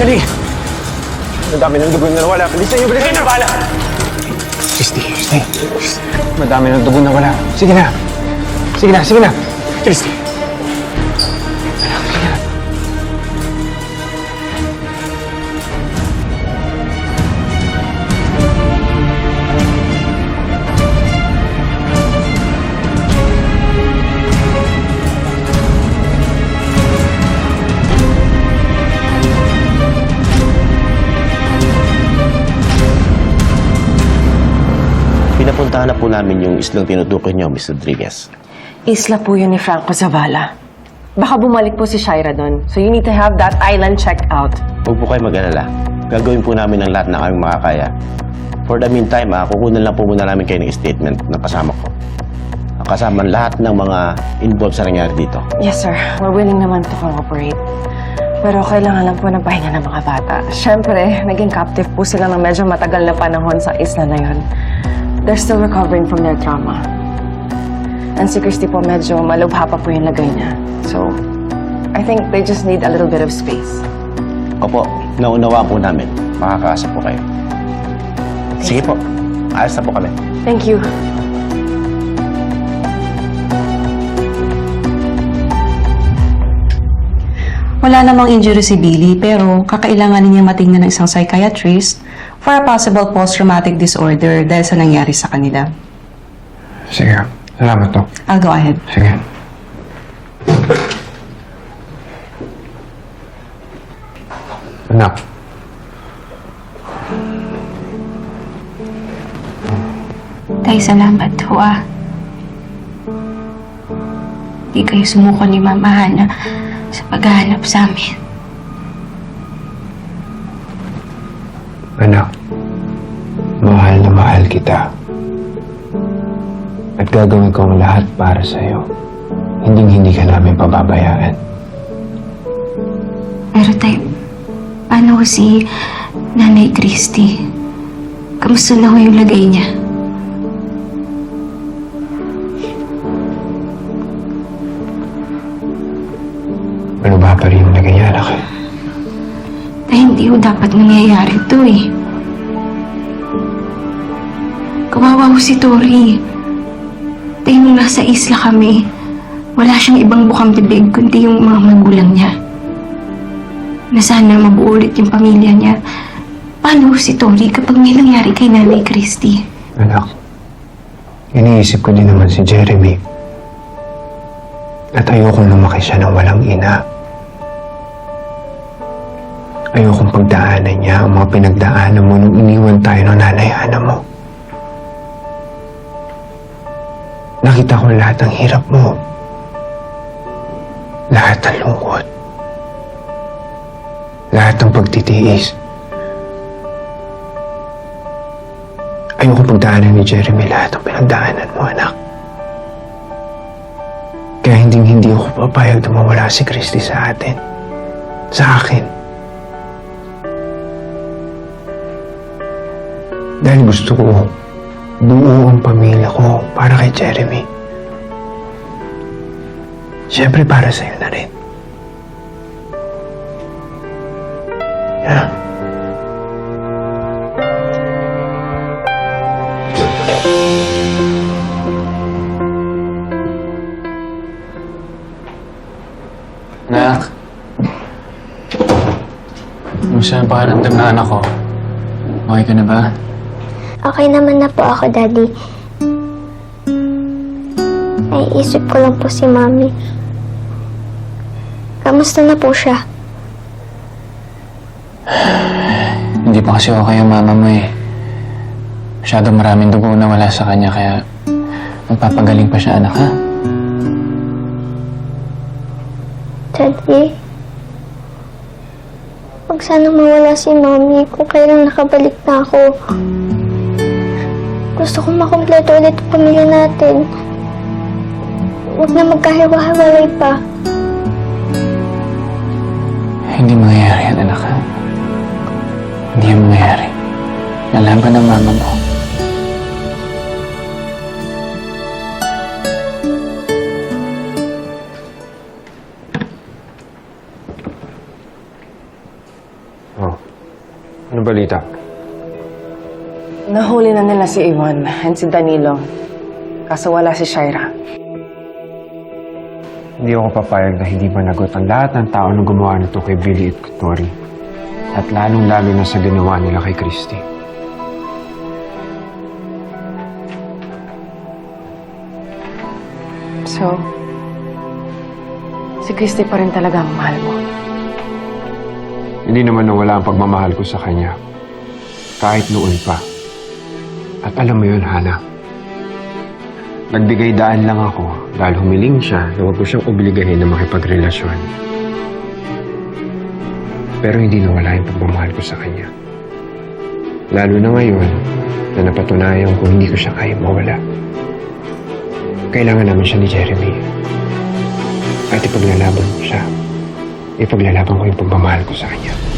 Dali! Madami ng dugo na nawala. Bilisan niyo, bilisan niyo! Bala! Christy, Christy. Madami ng dugo na wala. Sige na. Sige na, sige na. Christy. Pinapuntahan na po namin yung islang tinutukoy niyo, Mr. Rodriguez. Isla po yun ni Franco Zavala. Baka bumalik po si Shaira doon. So you need to have that island checked out. Huwag po kayo mag-alala. Gagawin po namin ang lahat na aming makakaya. For the meantime, ah, kukunan lang po muna namin kayo ng statement ng kasama ko. Ang Kasama lahat ng mga involved sa nangyari dito. Yes, sir. We're willing naman to cooperate. Pero kailangan lang po ng pahinga ng mga bata. Siyempre, naging captive po sila ng medyo matagal na panahon sa isla na yon. They're still recovering from their trauma. And si Christy po medyo malubha pa po yung lagay niya. So, I think they just need a little bit of space. Opo, naunawaan po namin. Makakaasa po kayo. Sige po. Ayos na po kami. Thank you. Wala namang injury si Billy pero kakailanganin niya matingnan ng isang psychiatrist for a possible post-traumatic disorder dahil sa nangyari sa kanila. Sige. Salamat, Dok. I'll go ahead. Sige. Anak. Tay, salamat ho ah. Di kayo sumuko ni Mama Hana sa paghahanap sa amin. Kita. At gagawin ko ang lahat para sa'yo. Hinding-hindi ka namin pababayaan. Pero tay, paano ho si Nanay Christy? Kamusta na ho yung lagay niya? Ano ba pa rin yung naging anak eh? Tay, hindi ho dapat nangyayari to eh. Kawawa ho si Tori. Tay, nung nasa isla kami, wala siyang ibang bukang bibig kundi yung mga magulang niya. Na sana mabuo ulit yung pamilya niya. Paano si Tori kapag may nangyari kay Nanay Christy? Anak, iniisip ko din naman si Jeremy. At ayokong lumaki siya ng walang ina. Ayokong pagdaanan niya ang mga pinagdaanan mo nung iniwan tayo ng nanay-ana mo. Nakita ko lahat ng hirap mo. Lahat ng lungkot. Lahat ng pagtitiis. Ayoko pagdaanan ni Jeremy lahat ng pinagdaanan mo, anak. Kaya hindi hindi ako papayag na mawala si Christy sa atin. Sa akin. Dahil gusto ko buo ang pamilya ko para kay Jeremy. Siyempre para sa'yo na rin. Yeah. Nak. Kumusta ang pakiramdam na anak ko? Okay ka na ba? Okay naman na po ako, Daddy. Naiisip ko lang po si Mami. Kamusta na po siya? Hindi pa kasi okay ang mama mo eh. Masyadong maraming dugo na wala sa kanya kaya magpapagaling pa siya anak ha? Daddy? Huwag sana mawala si Mami kung kailan nakabalik na ako. Gusto ko makompleto ulit ang pamilya natin. Huwag na magkahiwa-hiwalay pa. Hindi mangyayari yan anak ha? Hindi yan mangyayari. Lalaban ang mama mo. Nahuli na nila si Ivan and si Danilo. Kaso wala si Shaira. Hindi ako papayag na hindi managot ang lahat ng tao na gumawa nito kay Billy at Tori. At lalong-lalo na sa ginawa nila kay Christy. So, si Christy pa rin talaga ang mahal mo. Hindi naman nawala ang pagmamahal ko sa kanya. Kahit noon pa. At alam mo yun, Hana. Nagbigay daan lang ako dahil humiling siya na huwag ko siyang obligahin na makipagrelasyon. Pero hindi nawala yung pagmamahal ko sa kanya. Lalo na ngayon na napatunayan ko hindi ko siya kaya mawala. Kailangan namin siya ni Jeremy. At ipaglalaban ko siya. Ipaglalaban ko yung pagmamahal ko sa kanya.